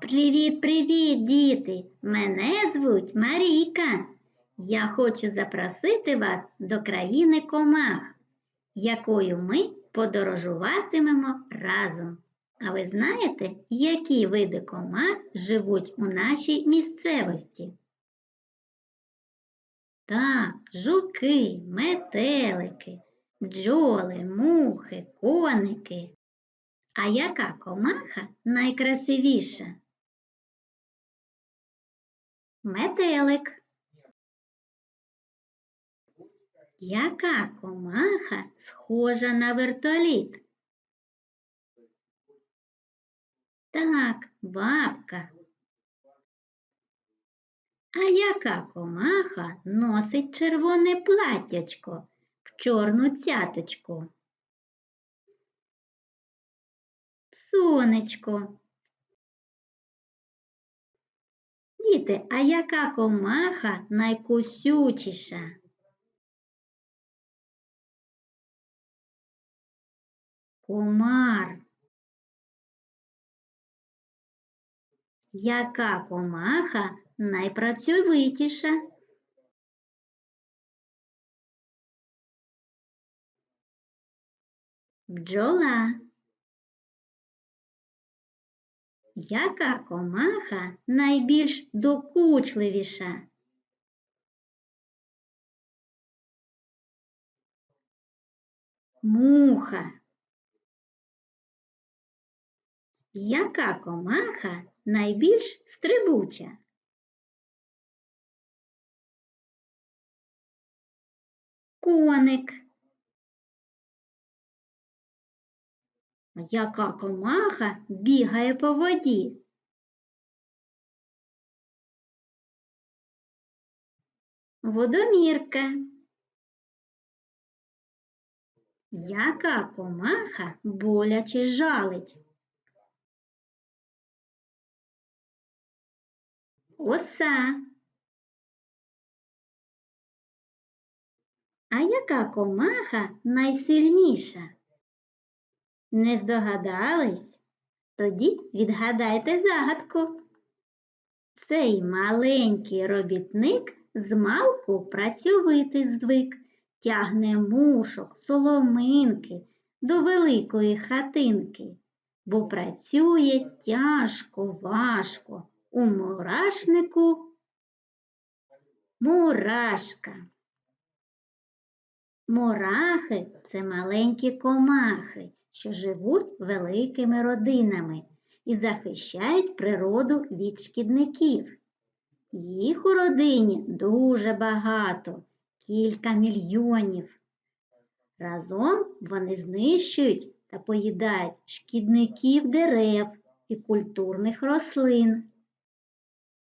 Привіт-привіт, діти! Мене звуть Марійка. Я хочу запросити вас до країни комах, якою ми подорожуватимемо разом. А ви знаєте, які види комах живуть у нашій місцевості? Так, жуки, метелики, бджоли, мухи, коники. А яка комаха найкрасивіша? Метелик. Яка комаха схожа на вертоліт? Так, бабка. А яка комаха носить червоне платтячко в чорну цяточку? Сонечко. Діти, а яка комаха найкусючіша? Комар. Яка комаха найпрацьовитіша? Бджола. Яка комаха найбільш докучливіша? Муха. Яка комаха найбільш стрибуча? Коник. Яка комаха бігає по воді? Водомірка. Яка комаха боляче жалить? Оса. А яка комаха найсильніша? Не здогадались? Тоді відгадайте загадку. Цей маленький робітник змалку працьовити звик, тягне мушок, соломинки до великої хатинки, бо працює тяжко, важко у мурашнику мурашка. Мурахи це маленькі комахи, що живуть великими родинами і захищають природу від шкідників. Їх у родині дуже багато, кілька мільйонів. Разом вони знищують та поїдають шкідників дерев і культурних рослин.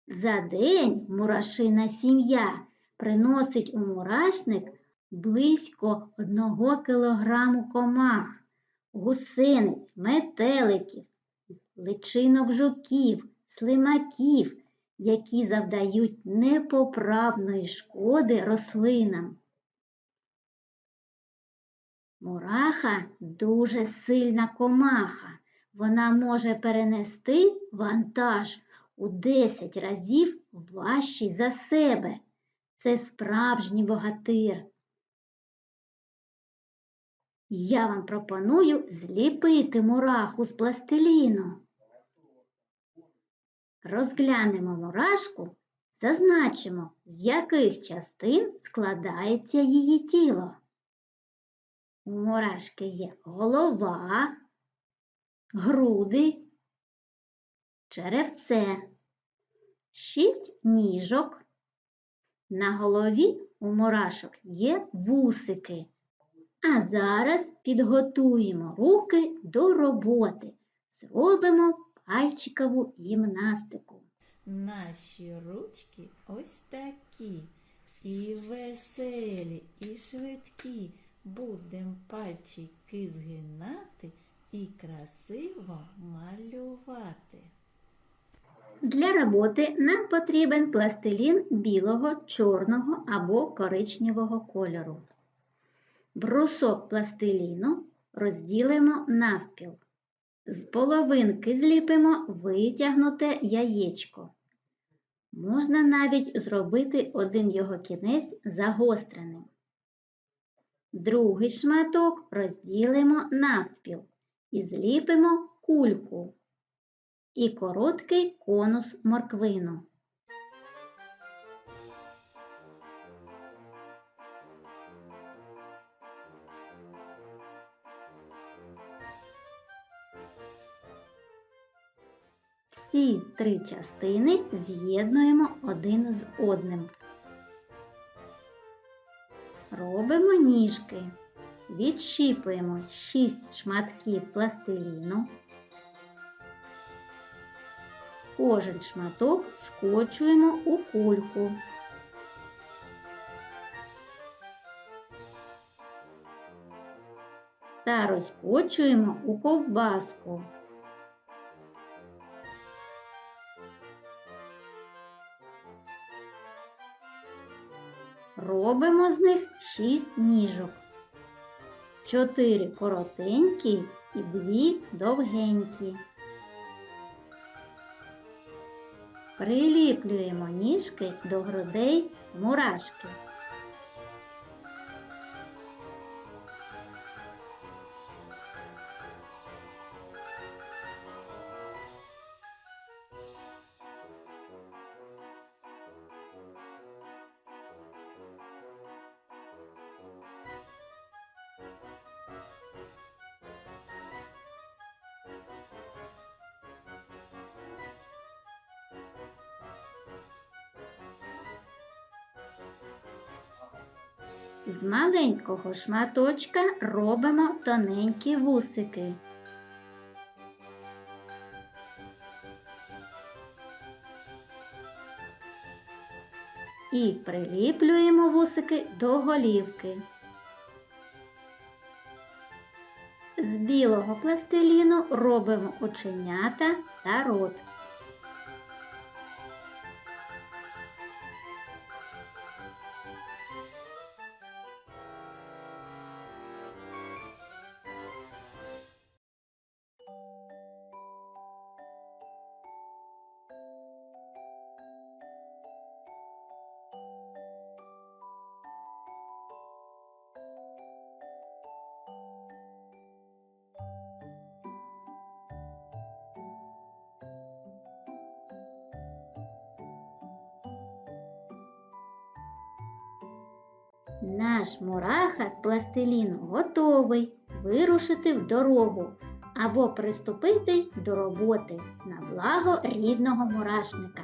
За день мурашина сім'я приносить у мурашник близько одного кілограму комах, гусениць, метеликів, личинок жуків, слимаків, які завдають непоправної шкоди рослинам. Мураха дуже сильна комаха. Вона може перенести вантаж у 10 разів важчий за себе. Це справжній богатир. Я вам пропоную зліпити мураху з пластиліну. Розглянемо мурашку, зазначимо, з яких частин складається її тіло. У мурашки є голова, груди, черевце, шість ніжок. На голові у мурашок є вусики. А зараз підготуємо руки до роботи. Зробимо пальчикову гімнастику. Наші ручки ось такі. І веселі, і швидкі. Будем пальчики згинати і красиво малювати. Для роботи нам потрібен пластилін білого, чорного або коричневого кольору. Брусок пластиліну розділимо навпіл. З половинки зліпимо витягнуте яєчко. Можна навіть зробити один його кінець загостреним. Другий шматок розділимо навпіл і зліпимо кульку і короткий конус морквину. Всі три частини з'єднуємо один з одним. Робимо ніжки. Відщіпуємо 6 шматків пластиліну. Кожен шматок скочуємо у кульку. Та розкочуємо у ковбаску. Робимо з них 6 ніжок. 4 коротенькі і 2 довгенькі. Приліплюємо ніжки до грудей мурашки. З маленького шматочка робимо тоненькі вусики. І приліплюємо вусики до голівки. З білого пластиліну робимо оченята та рот. Наш мураха з пластиліну готовий вирушити в дорогу або приступити до роботи на благо рідного мурашника.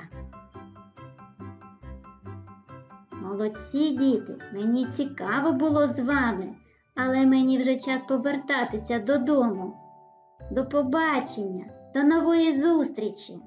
Молодці діти, мені цікаво було з вами, але мені вже час повертатися додому. До побачення, до нової зустрічі!